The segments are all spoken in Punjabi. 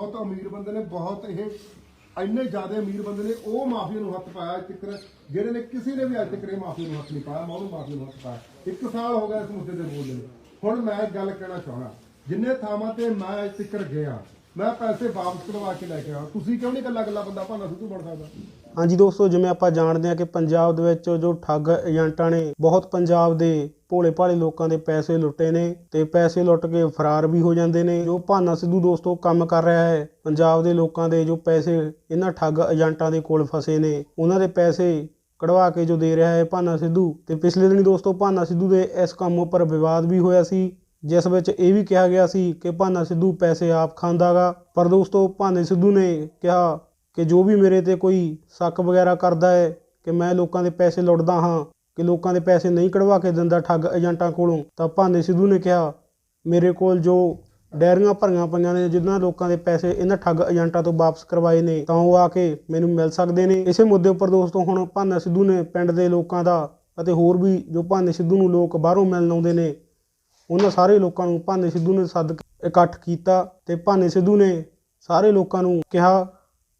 ਬਹੁਤ ਅਮੀਰ ਬੰਦੇ ਨੇ ਬਹੁਤ ਇਹ ਇੰਨੇ ਜ਼ਿਆਦਾ ਅਮੀਰ ਬੰਦੇ ਨੇ, ਉਹ ਮਾਫੀਆ ਨੂੰ ਹੱਥ ਪਾਇਆ ਅੱਜ ਤੱਕ ਜਿਹੜੇ ਨੇ ਕਿਸੇ ਨੇ ਵੀ ਅੱਜ ਤੱਕ ਇਹ ਮਾਫੀਆ ਨੂੰ ਹੱਥ ਨਹੀਂ ਪਾਇਆ, ਮੈਂ ਉਹਨੂੰ ਮਾਫੀਆ ਨੂੰ ਹੱਥ ਪਾਇਆ। ਇੱਕ ਸਾਲ ਹੋ ਗਿਆ ਇਸ ਮੁੱਦੇ ਦੇ ਬੋਲਦੇ ਨੂੰ। ਹੁਣ ਮੈਂ ਇੱਕ ਗੱਲ ਕਹਿਣਾ ਚਾਹਣਾ ਜਿੰਨੇ ਥਾਵਾਂ ਤੇ ਮੈਂ ਅੱਜ ਤੱਕ ਗਿਆ ਮੈਂ ਪੈਸੇ ਵਾਪਸ ਕਰਵਾ ਕੇ ਲੈ ਕੇ ਆਇਆ। ਤੁਸੀਂ ਕਿਉਂ ਨਹੀਂ ਇਕੱਲਾ ਇਕੱਲਾ ਬੰਦਾ ਭਾਨਾ ਸਿੱਧੂ ਬਣ ਸਕਦਾ? ਹਾਂਜੀ ਦੋਸਤੋ, ਜਿਵੇਂ ਆਪਾਂ ਜਾਣਦੇ ਹਾਂ ਕਿ ਪੰਜਾਬ ਦੇ ਵਿੱਚ ਜੋ ਠੱਗ ਏਜੰਟਾਂ ਨੇ, ਬਹੁਤ ਪੰਜਾਬ ਦੇ ਭੋਲੇ ਭਾਲੇ ਲੋਕਾਂ ਦੇ ਪੈਸੇ ਲੁੱਟੇ ਨੇ ਤੇ ਪੈਸੇ ਲੁੱਟ ਕੇ ਫਰਾਰ ਵੀ ਹੋ ਜਾਂਦੇ ਨੇ। ਜੋ ਭਾਨਾ ਸਿੱਧੂ ਦੋਸਤੋ ਕੰਮ ਕਰ ਰਿਹਾ ਹੈ, ਪੰਜਾਬ ਦੇ ਲੋਕਾਂ ਦੇ ਜੋ ਪੈਸੇ ਇਹਨਾਂ ਠੱਗ ਏਜੰਟਾਂ ਦੇ ਕੋਲ ਫਸੇ ਨੇ, ਉਹਨਾਂ ਦੇ ਪੈਸੇ ਕਢਵਾ ਕੇ ਜੋ ਦੇ ਰਿਹਾ ਹੈ ਭਾਨਾ ਸਿੱਧੂ। ਤੇ ਪਿਛਲੇ ਦਿਨੀ ਦੋਸਤੋ ਭਾਨਾ ਸਿੱਧੂ ਦੇ ਇਸ ਕੰਮ ਉੱਪਰ ਵਿਵਾਦ ਵੀ ਹੋਇਆ ਸੀ। ਜਿਸ ਵਿੱਚ ਇਹ ਵੀ ਕਿਹਾ ਗਿਆ ਸੀ ਕਿ ਭਾਨਾ ਸਿੱਧੂ ਪੈਸੇ ਆਪ ਖਾਂਦਾਗਾ ਪਰ ਦੋਸਤੋ ਭਾਨੇ ਸਿੱਧੂ ਨੇ ਕਿਹਾ ਕਿ ਜੋ ਵੀ ਮੇਰੇ ਤੇ ਕੋਈ ਸ਼ੱਕ ਵਗੈਰਾ ਕਰਦਾ ਹੈ ਕਿ ਮੈਂ ਲੋਕਾਂ ਦੇ ਪੈਸੇ ਲੁੱਟਦਾ ਹਾਂ, ਕਿ ਲੋਕਾਂ ਦੇ ਪੈਸੇ ਨਹੀਂ ਕਢਵਾ ਕੇ ਦਿੰਦਾ ਠੱਗ ਏਜੰਟਾਂ ਕੋਲੋਂ, ਤਾਂ ਭਾਨੇ ਸਿੱਧੂ ਨੇ ਕਿਹਾ, ਮੇਰੇ ਕੋਲ ਜੋ ਡੈਰੀਆਂ ਭਰੀਆਂ ਪਈਆਂ ਨੇ, ਜਿਨ੍ਹਾਂ ਲੋਕਾਂ ਦੇ ਪੈਸੇ ਇਹਨਾਂ ਠੱਗ ਏਜੰਟਾਂ ਤੋਂ ਵਾਪਸ ਕਰਵਾਏ ਨੇ, ਤਾਂ ਉਹ ਆ ਕੇ ਮੈਨੂੰ ਮਿਲ ਸਕਦੇ ਨੇ। ਇਸੇ ਮੁੱਦੇ ਉੱਪਰ ਦੋਸਤੋ ਹੁਣ ਭਾਨਾ ਸਿੱਧੂ ਨੇ ਪਿੰਡ ਦੇ ਲੋਕਾਂ ਦਾ ਅਤੇ ਹੋਰ ਵੀ ਜੋ ਭਾਨੇ ਸਿੱਧੂ ਨੂੰ ਲੋਕ ਬਾਹਰੋਂ ਮਿਲਣ ਆਉਂਦੇ ਨੇ ਉਹਨਾਂ ਸਾਰੇ ਲੋਕਾਂ ਨੂੰ ਭਾਨੇ ਸਿੱਧੂ ਨੇ ਸੱਦ ਇਕੱਠ ਕੀਤਾ ਤੇ ਭਾਨੇ ਸਿੱਧੂ ਨੇ ਸਾਰੇ ਲੋਕਾਂ ਨੂੰ ਕਿਹਾ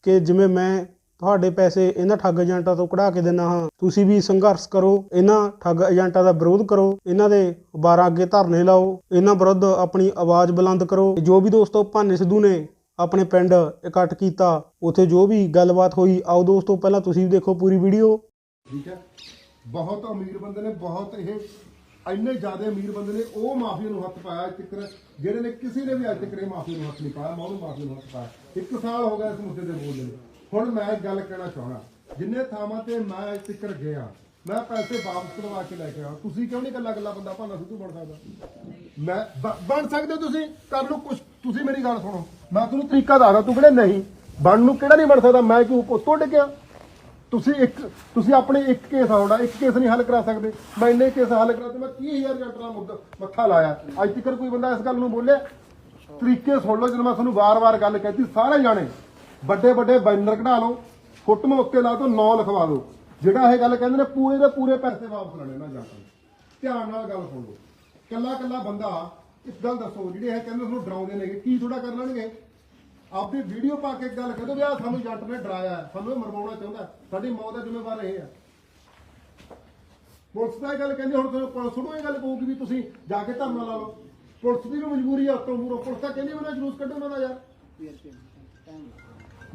ਕਿ ਜਿਵੇਂ ਮੈਂ ਤੁਹਾਡੇ ਪੈਸੇ ਇਹਨਾਂ ਠੱਗ ਏਜੰਟਾਂ ਤੋਂ ਕਢਾ ਕੇ ਦਿੰਦਾ ਹਾਂ, ਤੁਸੀਂ ਵੀ ਸੰਘਰਸ਼ ਕਰੋ, ਇਹਨਾਂ ਠੱਗ ਏਜੰਟਾਂ ਦਾ ਵਿਰੋਧ ਕਰੋ, ਇਹਨਾਂ ਦੇ 12 ਅੱਗੇ ਧਰਨੇ ਲਾਓ, ਇਹਨਾਂ ਵਿਰੁੱਧ ਆਪਣੀ ਆਵਾਜ਼ ਬੁਲੰਦ ਕਰੋ। ਜੋ ਵੀ ਦੋਸਤੋ ਭਾਨੇ ਸਿੱਧੂ ਨੇ ਆਪਣੇ ਪਿੰਡ ਇਕੱਠ ਕੀਤਾ, ਉੱਥੇ ਜੋ ਵੀ ਗੱਲਬਾਤ ਹੋਈ, ਆਓ ਦੋਸਤੋ ਪਹਿਲਾਂ ਤੁਸੀਂ ਵੀ ਦੇਖੋ ਪੂਰੀ ਵੀਡੀਓ। ਠੀਕ ਹੈ। ਬਹੁਤ ਅਮੀਰ ਬੰਦੇ ਨੇ, ਬਹੁਤ ਇਹ ਇੰਨੇ ਜ਼ਿਆਦਾ ਅਮੀਰ ਬੰਦੇ ਨੇ, ਉਹ ਮਾਫੀਆ ਨੂੰ ਹੱਥ ਪਾਇਆ ਅੱਜ ਤੱਕ ਜਿਹੜੇ ਨੇ ਕਿਸੇ ਨੇ ਵੀ ਅੱਜ ਤੱਕ ਇਹ ਮਾਫੀਆ ਨੂੰ ਹੱਥ ਨਹੀਂ ਪਾਇਆ, ਮੈਂ ਉਹਨੂੰ ਮਾਫੀਆ ਨੂੰ ਹੱਥ ਪਾਇਆ। ਇੱਕ ਸਾਲ ਹੋ ਗਿਆ ਇਸ ਮੁੱਦੇ ਤੇ ਬੋਲਦੇ ਨੂੰ। ਹੁਣ ਮੈਂ ਗੱਲ ਕਹਿਣਾ ਚਾਹਣਾ ਜਿੰਨੇ ਥਾਵਾਂ ਤੇ ਮੈਂ ਅੱਜ ਤੱਕ ਗਿਆ, ਮੈਂ ਪੈਸੇ ਵਾਪਸ ਕਰਵਾ ਕੇ ਲੈ ਕੇ ਆਇਆ। ਤੁਸੀਂ ਕਿਉਂ ਨਹੀਂ ਇਕੱਲਾ ਇਕੱਲਾ ਬੰਦਾ ਭਾਨਾ ਸਿੱਧੂ ਬਣ ਸਕਦਾ? ਮੈਂ, ਬ- ਬਣ ਸਕਦੇ ਹੋ ਤੁਸੀਂ? ਕਰ ਲਓ ਕੁਝ ਤੁਸੀਂ ਮੇਰੀ ਗੱਲ ਸੁਣੋ। ਮੈਂ ਤੁਹਾਨੂੰ ਤਰੀਕਾ ਦੱਸਦਾ, ਤੂੰ ਕਿਹੜੇ ਨਹੀਂ? ਬਣ ਨੂੰ ਕਿਹੜਾ ਨਹੀਂ ਬਣ ਸਕਦਾ? ਮੈਂ ਕਿਉਂ ਉੱਤੋਂ ਡਿੱਗਿਆ? ਤੁਸੀਂ ਇੱਕ, ਤੁਸੀਂ ਆਪਣੇ ਇੱਕ ਕੇਸ ਆਉਣਾ, ਇੱਕ ਕੇਸ ਨਹੀਂ ਹੱਲ ਕਰਾ ਸਕਦੇ। ਮੈਂ ਇੰਨੇ ਕੇਸ ਹੱਲ ਕਰਾ ਤੇ ਮੈਂ 30000 ਜੰਟਰ ਦਾ ਮੁੱਦਾ, ਮੱਥਾ ਲਾਇਆ। ਅੱਜ ਤੱਕ ਕੋਈ ਬੰਦਾ ਇਸ ਗੱਲ ਨੂੰ ਬੋਲਿਆ? ਤਰੀਕੇ ਸੁਣ ਲਓ, ਜਦੋਂ ਮੈਂ ਤੁਹਾਨੂੰ ਵਾਰ-ਵਾਰ ਗੱਲ ਕਹਿਤੀ, ਸਾਰੇ ਜਾਣੇ ਵੱਡੇ ਵੱਡੇ ਬੈਨਰ ਕਢਾ ਲਓ, ਫੋਟੋ ਉੱਤੇ ਲਾ ਦੋ ਨਾਂ ਲਿਖਵਾ ਦਿਓ। ਜਿਹੜਾ ਇਹ ਗੱਲ ਕਹਿੰਦੇ ਨੇ, ਪੂਰੇ ਦੇ ਪੂਰੇ ਪੈਸੇ ਵਾਪਸ ਲੈਣੇ ਨਾ ਜੰਟਰ ਨੇ। ਧਿਆਨ ਨਾਲ ਗੱਲ ਸੁਣ ਲਓ। ਕੱਲਾ ਕੱਲਾ ਬੰਦਾ, ਇੱਕ ਗੱਲ ਦੱਸੋ, ਜਿਹੜੇ ਇਹ ਕਹਿੰਦੇ ਤੁਹਾਨੂੰ ਡਰਾਉਂਦੇ ਨੇਗੇ, ਕੀ ਥੋੜਾ ਕਰ ਲੈਣਗੇ? ਆਪਦੀ ਵੀਡੀਓ ਪਾ ਕੇ ਗੱਲ ਕਹਿ ਦੋ ਵੀ ਆਹ ਸਾਨੂੰ ਜੱਟ ਨੇ ਡਰਾਇਆ ਸਾਨੂੰ ਇਹ ਮਰਵਾਉਣਾ ਚਾਹੁੰਦਾ ਸਾਡੀ ਮੌਤ ਦਾ ਜ਼ਿੰਮੇਵਾਰ ਇਹ ਹੈ। ਪੁਲਿਸ ਦਾ ਗੱਲ ਕਹਿੰਦੀ, ਹੁਣ ਤੁਹਾਨੂੰ ਪੁਲਿਸ ਨੂੰ ਇਹ ਗੱਲ ਕਹੂਗੀ ਵੀ ਤੁਸੀਂ ਜਾ ਕੇ ਧਰਨਾ ਲਾ ਲਓ। ਪੁਲਿਸ ਦੀ ਵੀ ਮਜਬੂਰੀ ਆ ਤੋਂ ਮੂਰੋ। ਪੁਲਿਸ ਤਾਂ ਕਹਿੰਦੀ ਉਹਨਾਂ ਜਲੂਸ ਕੱਢੋ ਉਹਨਾਂ ਦਾ ਯਾਰ।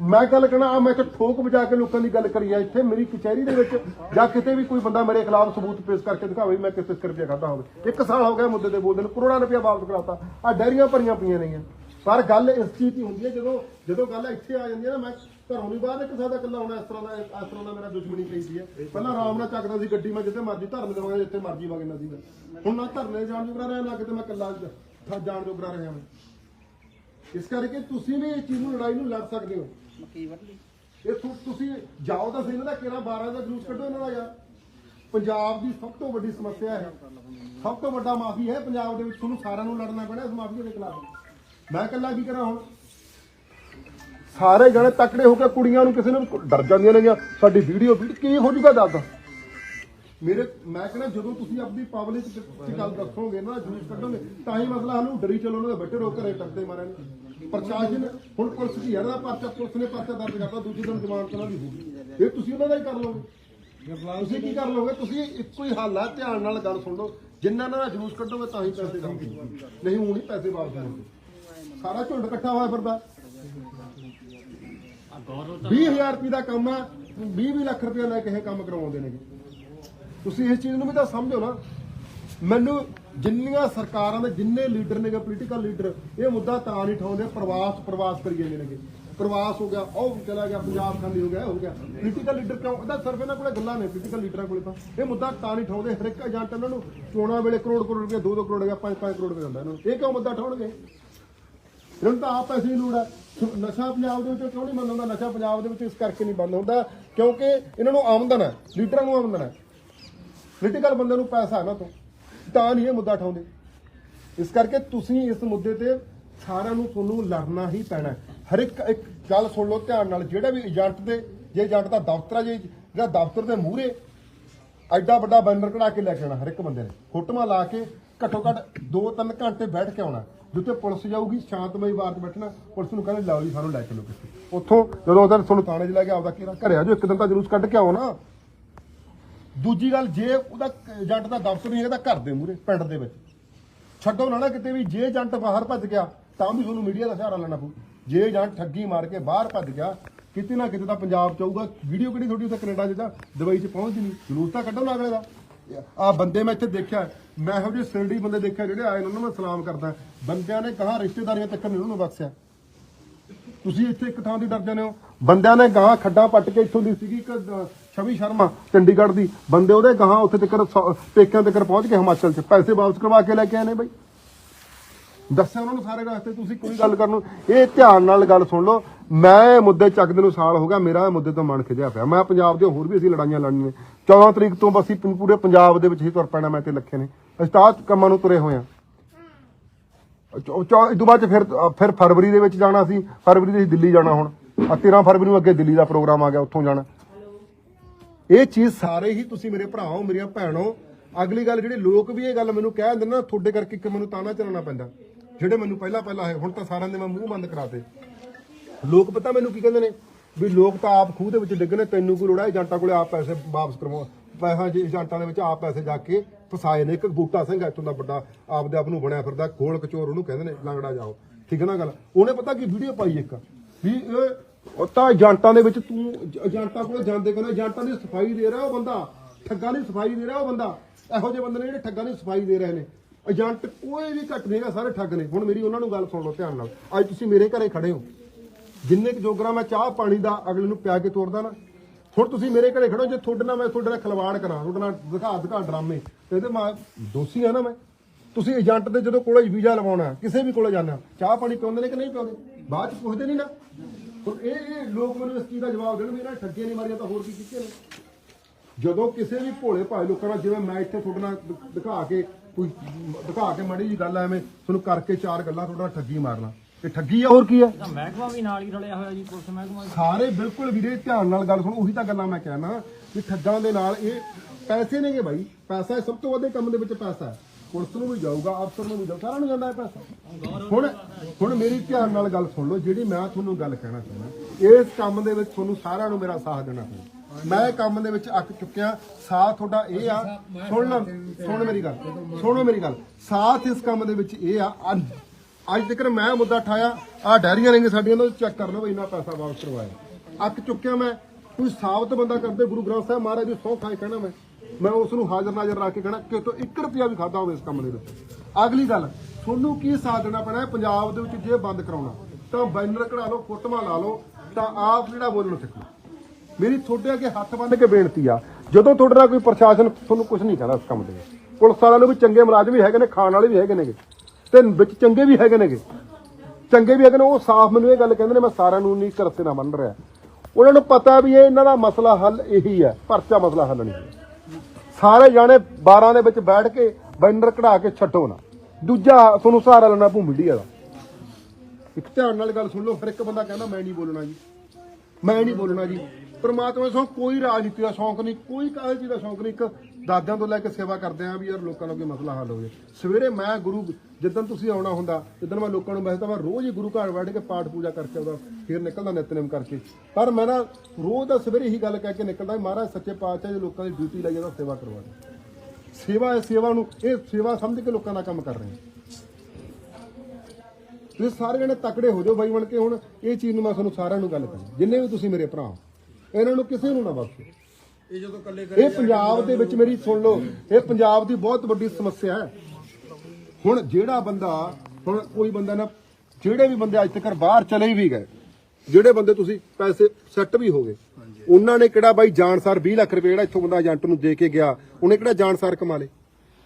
ਮੈਂ ਗੱਲ ਕਹਣਾ ਆ ਮੈਂ ਤਾਂ ਠੋਕ ਵਜਾ ਕੇ ਲੋਕਾਂ ਦੀ ਗੱਲ ਕਰੀ ਆ। ਇੱਥੇ ਮੇਰੀ ਕਚਹਿਰੀ ਦੇ ਵਿੱਚ ਜਾਂ ਕਿਤੇ ਵੀ ਕੋਈ ਬੰਦਾ ਮੇਰੇ ਖਿਲਾਫ ਸਬੂਤ ਪੇਸ਼ ਕਰਕੇ ਦਿਖਾਵੇ ਮੈਂ ਕਿਸ ਕਿਸ ਰੁਪਇਆ ਖਾਦਾ ਹੋਵੇ। ਇੱਕ ਸਾਲ ਹੋ ਗਿਆ ਮੁੱਦੇ ਤੇ ਬੋਲਦੇ ਨੂੰ, ਕਰੋੜਾਂ ਰੁਪਇਆ ਵਾਪਸ ਕਰਾਤਾ। ਆ ਡੈਰੀਆਂ ਭਰੀਆਂ ਪਈਆਂ ਰਹੀਆਂ ਪਰ ਗੱਲ ਇਸ ਚੀਜ਼ ਦੀ ਹੁੰਦੀ ਹੈ, ਜਦੋਂ ਜਦੋਂ ਗੱਲ ਇੱਥੇ ਆ ਜਾਂਦੀ ਹੈ ਨਾ, ਮੈਂ ਘਰੋਂ ਨਹੀਂ ਬਾਹਰ ਨਿਕਲ ਸਕਦਾ, ਇਕੱਲਾ ਹੋਣਾ ਇਸ ਤਰ੍ਹਾਂ ਦਾ, ਇਸ ਤਰ੍ਹਾਂ ਦਾ ਮੇਰਾ ਦੁਸ਼ਮਣੀ ਪੈਂਦੀ ਹੈ। ਪਹਿਲਾਂ ਆਰਾਮ ਨਾਲ ਚੱਕਦਾ ਸੀ ਗੱਡੀ, ਮੈਂ ਜਿੱਥੇ ਮਰਜ਼ੀ ਧਰਨੇ ਦੇਵਾਂਗਾ ਜਿੱਥੇ ਮਰਜ਼ੀ ਵਗਣਾ ਸੀ ਮੈਂ। ਹੁਣ ਨਾ ਧਰਨੇ ਜਾਣ ਜੋਗਰਾ ਰਿਹਾ ਨਾ ਕਿਤੇ ਮੈਂ ਇਕੱਲਾ ਜਾਣ ਜੋਗਰਾ ਰਿਹਾ ਮੈਂ। ਇਸ ਕਰਕੇ ਤੁਸੀਂ ਵੀ ਇਹ ਚੀਜ਼ ਨੂੰ, ਲੜਾਈ ਨੂੰ ਲੜ ਸਕਦੇ ਹੋ। ਇਹ ਤੁਸੀਂ ਜਾਓ ਤਾਂ ਸਹੀ, ਇਹਨਾਂ ਦਾ ਕਿਹੜਾ 12 ਦਾ ਜਲੂਸ ਕੱਢੋ ਇਹਨਾਂ ਦਾ ਯਾਰ। ਪੰਜਾਬ ਦੀ ਸਭ ਤੋਂ ਵੱਡੀ ਸਮੱਸਿਆ ਹੈ। ਸਭ ਤੋਂ ਵੱਡਾ ਮਾਫੀ ਹੈ, ਪੰਜਾਬ ਦੇ ਵਿੱਚ ਤੁਹਾਨੂੰ ਸਾਰਿਆਂ ਨੂੰ ਲੜਨਾ ਪੈਣਾ ਇਸ ਮਾਫੀਆ ਦੇ ਖਿਲਾਫ। ਮੈਂ ਇਕੱਲਾ ਕੀ ਕਰਾਂ ਹੁਣ? ਸਾਰੇ ਜਣੇ ਤਕੜੇ ਹੋ ਕੇ ਕੁੜੀਆਂ ਨੂੰ ਕਿਸੇ ਨੂੰ ਡਰ ਜਾਂਦੀਆਂ ਨੇ ਸਾਡੀ ਵੀਡੀਓ ਵੀਡ ਕੀ ਹੋ ਜੂਗਾ ਦੱਸ ਮੇਰੇ ਮੈਂ ਕਹਿੰਦਾ ਜਦੋਂ ਤੁਸੀਂ ਆਪਣੀ ਪਬਲਿਕ ਚ ਗੱਲ ਦੱਸੋਗੇ ਨਾ ਜਲੂਸ ਕੱਢੋਗੇ, ਤਾਂ ਹੀ ਮਸਲਾ ਹੱਲ ਡਰੀ ਚਲੋ ਉਹਨਾਂ ਦੇ ਬੱਟੇ ਰੋਕ ਘਰੇ ਟੱਕਦੇ ਮਾਰਿਆ ਨੇ। ਪ੍ਰਸ਼ਾਸਨ ਹੁਣ ਪੁਲਿਸ ਦੀ ਯਾਰ ਪਰਚਾ, ਪੁਲਿਸ ਨੇ ਪਰਚਾ ਦਰਜ ਕਰਤਾ, ਦੂਜੇ ਦਿਨ ਜ਼ਮਾਨਤ ਉਹਨਾਂ ਦੀ ਹੋਊਗੀ। ਇਹ ਤੁਸੀਂ ਉਹਨਾਂ ਦਾ ਹੀ ਕਰ ਲਓਗੇ। ਤੁਸੀਂ ਕੀ ਕਰ ਲਓਗੇ? ਤੁਸੀਂ ਇੱਕੋ ਹੀ ਹੱਲ ਹੈ ਧਿਆਨ ਨਾਲ ਗੱਲ ਸੁਣ ਲਓ। ਜਿੰਨਾ ਨਾਲ ਜਲੂਸ ਕੱਢੋਗੇ, ਤਾਂ ਹੀ ਪੈਸੇ ਦੇਣਗੇ ਨਹੀਂ, ਹੁਣ ਹੀ ਪੈਸੇ ਵਾਪਸ ਹੋਣਗੇ ਸਾਰਾ ਝੁੰਡ ਇਕੱਠਾ ਹੋਇਆ ਫਿਰਦਾ। 20000 ਰੁਪਏ ਦਾ ਕੰਮ ਆ 20 20 ਲੱਖ ਰੁਪਏ ਲੈ ਕੇ ਇਹ ਕੰਮ ਕਰਵਾਉਂਦੇ ਨੇ। ਤੁਸੀਂ ਇਸ ਚੀਜ਼ ਨੂੰ ਵੀ ਤਾਂ ਸਮਝੋ ਨਾ। ਮੈਨੂੰ ਜਿੰਨੀਆਂ ਸਰਕਾਰਾਂ ਦੇ ਜਿੰਨੇ ਲੀਡਰ ਨੇਗੇ ਪੋਲੀਟੀਕਲ ਲੀਡਰ, ਇਹ ਮੁੱਦਾ ਤਾਂ ਨਹੀਂ ਠਾਉਂਦੇ ਪ੍ਰਵਾਸ ਪ੍ਰਵਾਸ ਕਰੀ ਜਾਂਦੇ ਨੇਗੇ। ਪ੍ਰਵਾਸ ਹੋ ਗਿਆ, ਉਹ ਚਲਾ ਗਿਆ, ਪੰਜਾਬ ਖਾਲੀ ਹੋ ਗਿਆ ਹੋ ਗਿਆ। ਪੋਲੀਟੀਕਲ ਲੀਡਰ ਕਿਉਂ? ਇਹਦਾ ਸਿਰਫ ਇਹਨਾਂ ਕੋਲੇ ਗੱਲਾਂ ਨੇ ਪੋਲੀਟੀਕਲ ਲੀਡਰਾਂ ਕੋਲੇ ਤਾਂ। ਇਹ ਮੁੱਦਾ ਤਾਂ ਨਹੀਂ ਠਾਉਂਦੇ ਹਰ ਇੱਕ ਏਜੰਟ ਇਹਨਾਂ ਨੂੰ ਚੋਣਾਂ ਵੇਲੇ ਕਰੋੜ ਕਰੋੜ ਰੁਪਏ 2 2 ਕਰੋੜ ਰੁਪਏ 5 5 ਕਰੋੜ ਰੁਪਏ ਹੁੰਦਾ ਇਹਨਾਂ ਨੂੰ। ਇਹ ਕਿਉਂ ਮੁੱਦਾ ਠਾਉਣਗੇ ਇਹਨਾਂ ਨੂੰ ਤਾਂ ਆਪ ਪੈਸੇ ਦੀ ਲੋੜ ਹੈ। ਨਸ਼ਾ ਪੰਜਾਬ ਦੇ ਵਿੱਚ ਕਿਉਂ ਨਹੀਂ ਬੰਦ ਹੁੰਦਾ ਨਸ਼ਾ ਪੰਜਾਬ ਦੇ ਵਿੱਚ ਇਸ ਕਰਕੇ ਨਹੀਂ ਬੰਦ ਹੁੰਦਾ, ਕਿਉਂਕਿ ਇਹਨਾਂ ਨੂੰ ਆਮਦਨ ਹੈ ਲੀਡਰਾਂ ਨੂੰ ਆਮਦਨ ਹੈ। ਪੋਲੀਟੀਕਲ ਬੰਦੇ ਨੂੰ ਪੈਸਾ ਇਹਨਾਂ ਤੋਂ। ਤਾਂ ਨਹੀਂ ਇਹ ਮੁੱਦਾ ਉਠਾਉਂਦੇ। ਇਸ ਕਰਕੇ ਤੁਸੀਂ ਇਸ ਮੁੱਦੇ ਤੇ ਸਾਰਿਆਂ ਨੂੰ ਤੁਹਾਨੂੰ ਲੜਨਾ ਹੀ ਪੈਣਾ ਹਰ ਇੱਕ ਇੱਕ ਗੱਲ ਸੁਣ ਲਓ ਧਿਆਨ ਨਾਲ, ਜਿਹੜਾ ਵੀ ਏਜੰਟ ਦੇ ਜੇ ਏਜੰਟ ਦਾ ਦਫ਼ਤਰ ਹੈ ਜੇ ਜਿਹੜਾ ਦਫ਼ਤਰ ਦੇ ਮੂਹਰੇ ਐਡਾ ਵੱਡਾ ਬੈਨਰ ਕਢਾ ਕੇ ਲੈ ਕੇ ਆਉਣਾ ਹਰ ਇੱਕ ਬੰਦੇ ਨੇ। ਫੋਟੋਆਂ ਲਾ ਕੇ ਘੱਟੋ ਘੱਟ 2-3 ਘੰਟੇ ਬੈਠ ਕੇ ਆਉਣਾ। ਜਿੱਥੇ ਪੁਲਿਸ ਜਾਊਗੀ, ਸ਼ਾਂਤਮਈ ਵਾਰ 'ਚ ਬੈਠਣਾ, ਪੁਲਿਸ ਨੂੰ ਕਹਿੰਦੇ, ਲਾਓ ਜੀ, ਸਾਨੂੰ ਲੈ ਚਲੋ ਕਿਸੇ ਉੱਥੋਂ ਜਦੋਂ ਉਧਰ ਤੁਹਾਨੂੰ ਥਾਣੇ 'ਚ ਲੈ ਕੇ ਆਪਦਾ ਕਿਹੜਾ ਘਰੇ ਆ ਜਾਓ ਇੱਕ ਦਿਨ ਤਾਂ ਜਲੂਸ ਕੱਢ ਕੇ ਆਓ ਨਾ। ਦੂਜੀ ਗੱਲ, ਜੇ ਉਹਦਾ ਏਜੰਟ ਦਾ ਦਫ਼ਤਰ ਨਹੀਂ ਹੈਗਾ, ਤਾਂ ਘਰ ਦੇ ਮੂਰੇ ਪਿੰਡ ਦੇ ਵਿੱਚ। ਛੱਡੋ ਨਾ ਨਾ ਕਿਤੇ ਵੀ, ਜੇ ਏਜੰਟ ਬਾਹਰ ਭੱਜ ਗਿਆ, ਤਾਂ ਵੀ ਤੁਹਾਨੂੰ ਮੀਡੀਆ ਦਾ ਸਹਾਰਾ ਲੈਣਾ ਪਊ। ਜੇ ਏਜੰਟ ਠੱਗੀ ਮਾਰ ਕੇ ਬਾਹਰ ਭੱਜ ਗਿਆ, ਕਿਤੇ ਨਾ ਕਿਤੇ ਤਾਂ ਪੰਜਾਬ ਚ ਆਊਗਾ। ਵੀਡੀਓ ਕਿਹੜੀ ਤੁਹਾਡੀ ਉੱਥੇ ਕੈਨੇਡਾ 'ਚ ਜਾਂ ਦੁਬਈ 'ਚ ਪਹੁੰਚਦੀ ਨਹੀਂ। ਜਲੂਸ ਤਾਂ ਕੱਢੋ ਨਾ ਅਗਲੇ ਦਾ। ਆ ਬੰਦੇ ਮੈਂ ਇੱਥੇ ਦੇਖਿਆ ਮੈਂ ਇਹੋ ਜਿਹੇ ਸਿਰੜੀ ਬੰਦੇ ਦੇਖਿਆ ਜਿਹੜੇ ਆਏ ਨੇ ਉਹਨਾਂ ਨੂੰ ਮੈਂ ਸਲਾਮ ਕਰਦਾ। ਬੰਦਿਆਂ ਨੇ ਕਹਾ ਰਿਸ਼ਤੇਦਾਰੀਆਂ ਤੱਕ ਨਹੀਂ ਉਹਨਾਂ ਨੂੰ ਬਖਸ਼ਿਆ। ਤੁਸੀਂ ਇੱਥੇ ਇੱਕ ਥਾਂ ਦੀ ਡਰ ਜਾਂਦੇ ਹੋ। ਬੰਦਿਆਂ ਨੇ ਗਾਂ ਖੱਡਾਂ ਪੱਟ ਕੇ ਇੱਥੋਂ ਦੀ ਸੀਗੀ ਇੱਕ ਅ, ਛਵੀ ਸ਼ਰਮਾ ਚੰਡੀਗੜ੍ਹ ਦੀ। ਬੰਦੇ ਉਹਦੇ ਗਾਂ ਉੱਥੇ ਤੱਕ ਸ- ਪੇਕਿਆਂ ਤੱਕ ਪਹੁੰਚ ਕੇ ਹਿਮਾਚਲ ਚ। ਪੈਸੇ ਵਾਪਸ ਕਰਵਾ ਕੇ ਲੈ ਕੇ ਆਏ ਨੇ ਬਈ। ਦੱਸਿਆ ਉਹਨਾਂ ਨੂੰ ਸਾਰੇ ਰਸਤੇ ਤੁਸੀਂ ਕੋਈ ਗੱਲ ਕਰਨ ਨੂੰ। ਇਹ ਧਿਆਨ ਨਾਲ ਗੱਲ ਸੁਣ ਲਓ। ਮੈਂ ਇਹ ਮੁੱਦੇ ਚੱਕਦੇ ਨੂੰ ਸਾਲ ਹੋ ਗਿਆ, ਮੇਰਾ ਇਹ ਮੁੱਦੇ ਤੋਂ ਮਨ ਖਿਜਿਆ ਪਿਆ। ਮੈਂ ਪੰਜਾਬ ਦੇ ਹੋਰ ਵੀ ਅਸੀਂ ਲੜਾਈਆਂ ਲੜਨੀਆਂ 14 ਤਰੀਕ ਤੋਂ ਬਸ ਅਸੀਂ ਪੂਰੇ ਪੰਜਾਬ ਦੇ ਵਿੱਚ ਹੀ ਤੁਰ ਪੈਣਾ, ਮੈਂ ਤੇ ਲੱਖੇ ਨੇ। ਅਸੀਂ ਤਾਂ ਕੰਮਾਂ ਨੂੰ ਤੁਰੇ ਹੋਏ ਆ ਚੌ- ਇਹ ਤੋਂ ਬਾਅਦ ਫਿਰ ਫਿਰ ਫਰਵਰੀ ਦੇ ਵਿੱਚ ਜਾਣਾ ਸੀ। ਫਰਵਰੀ ਦੇ ਦਿੱਲੀ ਜਾਣਾ ਹੁਣ। ਆ 13 ਫਰਵਰੀ ਨੂੰ ਅੱਗੇ ਦਿੱਲੀ ਦਾ ਪ੍ਰੋਗਰਾਮ ਆ ਗਿਆ, ਉੱਥੋਂ ਜਾਣਾ। ਇਹ ਚੀਜ਼ ਸਾਰੇ ਹੀ ਤੁਸੀਂ ਮੇਰੇ ਭਰਾਓ, ਮੇਰੀਆਂ ਭੈਣੋ, ਅਗਲੀ ਗੱਲ ਜਿਹੜੇ ਲੋਕ ਵੀ ਇਹ ਗੱਲ ਮੈਨੂੰ ਕਹਿ ਦਿੰਦੇ ਨਾ ਤੁਹਾਡੇ ਕਰਕੇ ਇੱਕ ਮੈਨੂੰ ਤਾਣਾ ਚਲਾਉਣਾ ਪੈਂਦਾ। ਜਿਹੜੇ ਮੈਨੂੰ ਪਹਿਲਾਂ ਪਹਿਲਾਂ ਹੈ ਹੁਣ ਤਾਂ ਸਾਰਿਆਂ ਦੇ ਮੈਂ ਮੂੰਹ ਬੰਦ ਕਰਾਤੇ। ਲੋਕ ਪਤਾ ਮੈਨੂੰ ਕੀ ਕਹਿੰਦੇ ਨੇ? ਵੀ ਲੋਕ ਤਾਂ ਆਪ ਖੂਹ ਦੇ ਵਿੱਚ ਡਿੱਗਣੇ ਤੈਨੂੰ ਕੋਈ ਲੋੜ ਹੈ ਏਜੰਟਾਂ ਕੋਲੇ ਆਪ ਪੈਸੇ ਵਾਪਸ ਕਰਵਾਓ। ਪੈਸਾ ਜੀ ਏਜੰਟਾਂ ਦੇ ਵਿੱਚ ਆਪ ਪੈਸੇ ਜਾ ਕੇ ਫਸਾਏ ਨੇ। ਇੱਕ ਬੂਟਾ ਸਿੰਘ ਇੱਥੋਂ ਦਾ ਵੱਡਾ, ਆਪਦੇ ਆਪ ਨੂੰ ਬਣਿਆ ਫਿਰਦਾ ਗੋਲ ਕਚੋਰ ਉਹਨੂੰ ਕਹਿੰਦੇ ਨੇ, ਲੰਗੜਾ ਜਾਓ। ਠੀਕ ਹੈ ਨਾ ਗੱਲ? ਉਹਨੇ ਪਤਾ ਕੀ ਵੀਡੀਓ ਪਾਈ ਇੱਕ? ਵੀ ਇਹ ਉਹ ਤਾਂ ਏਜੰਟਾਂ ਦੇ ਵਿੱਚ ਤੂੰ, ਏਜੰਟਾਂ ਕੋਲ ਜਾਂਦੇ ਕਹਿੰਦੇ, ਏਜੰਟਾਂ ਦੀ ਸਫ਼ਾਈ ਦੇ ਰਿਹਾ ਉਹ ਬੰਦਾ। ਠੱਗਾਂ ਦੀ ਸਫ਼ਾਈ ਦੇ ਰਿਹਾ ਉਹ ਬੰਦਾ। ਇਹੋ ਜਿਹੇ ਬੰਦੇ ਨੇ ਜਿਹੜੇ ਠੱਗਾਂ ਦੀ ਸਫ਼ਾਈ ਦੇ ਰਹੇ ਨੇ। ਏਜੰਟ ਕੋਈ ਵੀ ਘੱਟ ਨਹੀਂਗਾ ਸਾਰੇ ਠੱਗ ਨੇ। ਹੁਣ ਮੇਰੀ ਉਹਨਾਂ ਨੂੰ ਗੱਲ ਸੁਣ ਲਓ, ਧਿਆਨ ਨਾਲ। ਅੱਜ ਤੁਸੀਂ ਮੇਰੇ ਘਰੇ ਖੜੇ ਹੋ। ਜਿੰਨੇ ਕੁ ਜੋਗਰਾ ਮੈਂ ਚਾਹ ਪਾਣੀ ਦਾ ਅਗਲੇ ਨੂੰ ਪਿਆ ਕੇ ਤੋਰਦਾ ਨਾ, ਹੁਣ ਤੁਸੀਂ ਮੇਰੇ ਘਰੇ ਖੜੋ, ਜੇ ਤੁਹਾਡੇ ਨਾਲ ਮੈਂ ਤੁਹਾਡੇ ਨਾਲ ਖਲਵਾੜ ਕਰਾਂ, ਤੁਹਾਡੇ ਨਾਲ ਦਿਖਾ ਦਿਖਾ ਡਰਾਮੇ, ਤੇ ਇਹਦੇ ਮੈਂ, ਦੋਸ਼ੀ ਆ ਨਾ ਮੈਂ। ਤੁਸੀਂ ਏਜੰਟ ਦੇ ਜਦੋਂ ਕੋਲੇ ਵੀਜ਼ਾ ਲਵਾਉਣਾ, ਕਿਸੇ ਵੀ ਕੋਲੇ ਜਾਣਾ, ਚਾਹ ਪਾਣੀ ਪਿਉਂਦੇ ਨੇ ਕਿ ਨਹੀਂ ਪਿਉਂਦੇ? ਬਾਅਦ ਚ ਪੁੱਛਦੇ ਨਹੀਂ ਨਾ। ਹੁਣ ਇਹ ਇਹ ਲੋਕ ਮੈਨੂੰ ਇਸ ਚੀਜ਼ ਦਾ ਜਵਾਬ ਦੇਣ ਵੀ ਇਹਨਾਂ ਨੇ ਠੱਗੇ ਨਹੀਂ ਮਾਰੀਆਂ ਤਾਂ ਹੋਰ ਕੀ ਕੀਤੇ ਨੇ। ਜਦੋਂ ਕਿਸੇ ਵੀ ਭੋਲੇ ਭਾਲੇ ਲੋਕਾਂ ਨਾਲ, ਜਿਵੇਂ ਮੈਂ ਇੱਥੇ ਤੁਹਾਡੇ ਨਾਲ ਦਿਖਾ ਕੇ, ਕੋਈ ਦਿਖਾ ਕੇ ਮੜੀ ਜੀ ਗੱਲ ਐਵੇਂ ਤੁਹਾਨੂੰ ਕਰਕੇ ਚਾਰ ਗੱਲਾਂ ਤੁਹਾਡਾ ਠੱਗੀ ਮਾਰਨਾ। ਇਹ ਠੱਗੀ ਆ ਹੋਰ ਕੀ ਆ? ਤਾਂ ਮਹਿਕਮਾ ਵੀ ਨਾਲ ਹੀ ਰਲਿਆ ਹੋਇਆ ਜੀ ਪੁਲਿਸ ਮਹਿਕਮਾ ਵੀ। ਸਾਰੇ ਬਿਲਕੁਲ ਵੀਰੇ ਧਿਆਨ ਨਾਲ ਗੱਲ ਸੁਣੋ ਉਹੀ ਤਾਂ ਗੱਲਾਂ ਮੈਂ ਕਹਿਣਾ ਵੀ ਠੱਗਾਂ ਦੇ ਨਾਲ ਇਹ ਪੈਸੇ ਨੇਗੇ ਬਾਈ। ਪੈਸਾ ਸਭ ਤੋਂ ਵੱਧ ਕੰਮ ਦੇ ਵਿੱਚ ਪੈਸਾ ਹੈ। ਪੁਲਿਸ ਨੂੰ ਵੀ ਜਾਊਗਾ ਅਫਸਰ ਨੂੰ ਵੀ ਜਾਊ ਸਾਰਿਆਂ ਨੂੰ ਜਾਂਦਾ ਹੈ ਪੈਸਾ। ਹੁਣ ਹੁਣ ਮੇਰੀ ਧਿਆਨ ਨਾਲ ਗੱਲ ਸੁਣ ਲਓ ਜਿਹੜੀ ਮੈਂ ਤੁਹਾਨੂੰ ਗੱਲ ਕਹਿਣਾ ਚਾਹੁੰਦਾ ਇਸ ਕੰਮ ਦੇ ਵਿੱਚ ਤੁਹਾਨੂੰ ਸਾਰਿਆਂ ਨੂੰ ਮੇਰਾ ਸਾਥ ਦੇਣਾ ਪਊ। ਮੈਂ ਕੰਮ ਦੇ ਵਿੱਚ ਅੱਕ ਚੁੱਕਿਆ ਸਾਥ ਤੁਹਾਡਾ ਇਹ ਆ ਸੁਣ ਲਓ ਸੁਣ ਮੇਰੀ ਗੱਲ ਸੁਣੋ ਮੇਰੀ ਗੱਲ। ਸਾਥ ਇਸ ਕੰਮ ਦੇ ਵਿੱਚ ਇਹ ਆ ਅੱਜ ਅੱਜ ਤੱਕ ਮੈਂ ਮੁੱਦਾ ਠਾਇਆ ਆ ਡੈਰੀਆਂ ਨੇਗੇ ਸਾਡੀਆਂ ਨੂੰ ਚੈੱਕ ਕਰ ਲਓ ਵੀ ਇੰਨਾ ਪੈਸਾ ਵਾਪਸ ਕਰਵਾਇਆ। ਅੱਕ ਚੁੱਕਿਆ ਮੈਂ, ਕੋਈ ਸਾਬਤ ਬੰਦਾ ਕਰਦੇ ਗੁਰੂ ਗ੍ਰੰਥ ਸਾਹਿਬ ਮਹਾਰਾਜ ਦੀ ਸੌ ਖਾਏ ਕਹਿਣਾ ਮੈਂ। ਮੈਂ ਉਸ ਨੂੰ ਹਾਜ਼ਰ ਨਾਜ਼ਰ ਰੱਖ ਕੇ ਕਹਿਣਾ, ਕਿ ਤੋਂ 1 ਰੁਪਿਆ ਵੀ ਖਾਦਾ ਹੋਵੇ ਇਸ ਕੰਮ ਦੇ ਵਿੱਚ। ਅਗਲੀ ਗੱਲ, ਤੁਹਾਨੂੰ ਕੀ ਸਾਥ ਦੇਣਾ ਪੈਣਾ ਪੰਜਾਬ ਦੇ ਵਿੱਚ ਜੇ ਬੰਦ ਕਰਾਉਣਾ? ਤਾਂ ਬੈਨਰ ਕਢਾ ਲਓ, ਫੋਟੋਆਂ ਲਾ ਲਓ, ਤਾਂ ਆਪ ਜਿਹੜਾ ਬੋਲਣ ਸਿੱਖੋ। ਮੇਰੀ ਤੁਹਾਡੇ ਅੱਗੇ ਹੱਥ ਬੰਨ ਕੇ ਬੇਨਤੀ ਆ, ਜਦੋਂ ਤੁਹਾਡੇ ਨਾਲ ਕੋਈ ਪ੍ਰਸ਼ਾਸਨ ਤੁਹਾਨੂੰ ਕੁਝ ਨਹੀਂ ਕਹਿੰਦਾ ਇਸ ਕੰਮ ਦੇ ਵਿੱਚ। ਪੁਲਿਸ ਵਾਲਿਆਂ ਨੂੰ ਵੀ ਚੰਗੇ ਮੁਲਾਜ਼ਮ ਵੀ ਹੈਗੇ ਨੇ, ਖਾਣ ਵਾਲੇ ਵੀ ਹੈਗੇ ਨੇਗੇ। ਤੇ ਵਿੱਚ ਚੰਗੇ ਵੀ ਹੈਗੇ ਨੇਗੇ। ਚੰਗੇ ਵੀ ਹੈਗੇ ਨੇ, ਉਹ ਸਾਫ਼ ਮੈਨੂੰ ਇਹ ਗੱਲ ਕਹਿੰਦੇ ਨੇ, ਮੈਂ ਸਾਰਿਆਂ ਨੂੰ ਨਹੀਂ ਕਰਸੇ ਨਾ ਮੰਨ ਰਿਹਾ। ਉਹਨਾਂ ਨੂੰ ਪਤਾ ਵੀ ਇਹ ਇਹਨਾਂ ਦਾ ਮਸਲਾ ਹੱਲ ਇਹੀ ਹੈ, ਪਰਚਾ ਮਸਲਾ ਹੱਲ ਨਹੀਂ ਸਾਰੇ ਜਾਣੇ 12 ਦੇ ਵਿੱਚ ਬੈਠ ਕੇ ਬੈਨਰ ਕਢਾ ਕੇ ਛੱਡੋ ਨਾ। ਦੂਜਾ, ਤੁਹਾਨੂੰ ਸਹਾਰਾ ਲੈਣਾ ਭੂ ਮੀਡੀਆ ਦਾ ਇੱਕ ਧਿਆਨ ਨਾਲ ਗੱਲ ਸੁਣ ਲਓ ਹਰ ਇੱਕ ਬੰਦਾ ਕਹਿੰਦਾ, ਮੈਂ ਨਹੀਂ ਬੋਲਣਾ ਜੀ। ਮੈਂ ਨਹੀਂ ਬੋਲਣਾ ਜੀ। ਪਰਮਾਤਮਾ ਸੋ ਕੋਈ ਰਾਜਨੀਤੀ ਦਾ ਸ਼ੌਂਕ ਨਹੀਂ, ਕੋਈ ਕਾਹੇ ਦਾ ਸ਼ੌਂਕ ਨਹੀਂ, ਇੱਕ ਦਾਦਿਆਂ ਤੋਂ ਲੈ ਕੇ ਸੇਵਾ ਕਰਦੇ ਆਂ ਵੀ ਯਾਰ ਲੋਕਾਂ ਨੂੰ ਕੋਈ ਮਸਲਾ ਹੱਲ ਹੋ ਜਾਏ ਸਵੇਰੇ ਮੈਂ ਗੁਰੂ ਜਿੱਦਣ ਤੁਸੀਂ ਆਉਣਾ ਹੁੰਦਾ ਜਿੱਦਣ ਮੈਂ ਲੋਕਾਂ ਨੂੰ ਬੈਠਦਾ ਮੈਂ ਰੋਜ਼ ਹੀ ਗੁਰੂ ਘਰ ਬੈਠ ਕੇ ਪਾਠ ਪੂਜਾ ਕਰਕੇ ਆਉਂਦਾ ਫਿਰ ਨਿਕਲਦਾ ਨਿਤਨੇਮ ਕਰਕੇ। ਪਰ ਮੈਂ ਨਾ ਰੋਜ਼ ਦਾ ਸਵੇਰੇ ਹੀ ਗੱਲ ਕਹਿ ਕੇ ਨਿਕਲਦਾ ਵੀ ਮਹਾਰਾਜ ਸੱਚੇ ਪਾਤਸ਼ਾਹ ਜੀ ਲੋਕਾਂ ਦੀ ਡਿਊਟੀ ਲਾਈ ਜਾਂਦਾ ਸੇਵਾ ਕਰਵਾਉਣੀ ਸੇਵਾ ਹੈ ਸੇਵਾ ਨੂੰ ਇਹ ਸੇਵਾ ਸਮਝ ਕੇ ਲੋਕਾਂ ਦਾ ਕੰਮ ਕਰ ਰਹੇ ਹਾਂ ਤੁਸੀਂ ਸਾਰੇ ਜਣੇ ਤਕੜੇ ਹੋ ਜਾਓ ਬਾਈ ਬਣ ਕੇ ਹੁਣ ਇਹ ਚੀਜ਼ ਨੂੰ ਮੈਂ ਤੁਹਾਨੂੰ ਸਾਰਿਆਂ ਨੂੰ ਗੱਲ ਕਰਾਂ ਜਿੰਨੇ ਵੀ ਤੁਸੀਂ ਮੇਰੇ ਭਰਾ ਹੋ, ਇਹਨਾਂ ਨੂੰ ਕਿਸੇ ਨੂੰ ਨਾ ਬਖਸ਼ੋ। ਇਹ ਜਦੋਂ ਕੱਲੇ ਇਹ ਪੰਜਾਬ ਦੇ ਵਿੱਚ ਮੇਰੀ ਸੁਣ ਲਓ ਇਹ ਪੰਜਾਬ ਦੀ ਬਹੁਤ ਵੱਡੀ ਸਮੱਸਿਆ ਹੈ। ਹੁਣ ਜਿਹੜਾ ਬੰਦਾ ਹੁਣ ਕੋਈ ਬੰਦਾ ਨਾ ਜਿਹੜੇ ਵੀ ਬੰਦੇ ਅੱਜ ਤੱਕ ਬਾਹਰ ਚਲੇ ਵੀ ਗਏ ਜਿਹੜੇ ਬੰਦੇ ਤੁਸੀਂ ਪੈਸੇ ਸੈੱਟ ਵੀ ਹੋ ਗਏ ਉਹਨਾਂ ਨੇ ਕਿਹੜਾ ਬਾਈ ਜਾਣਸਾਰ 20 ਲੱਖ ਰੁਪਏ ਜਿਹੜਾ ਇੱਥੋਂ ਬੰਦਾ ਏਜੰਟ ਨੂੰ ਦੇ ਕੇ ਗਿਆ ਉਹਨੇ ਕਿਹੜਾ ਜਾਣਸਾਰ ਕਮਾ ਲੇ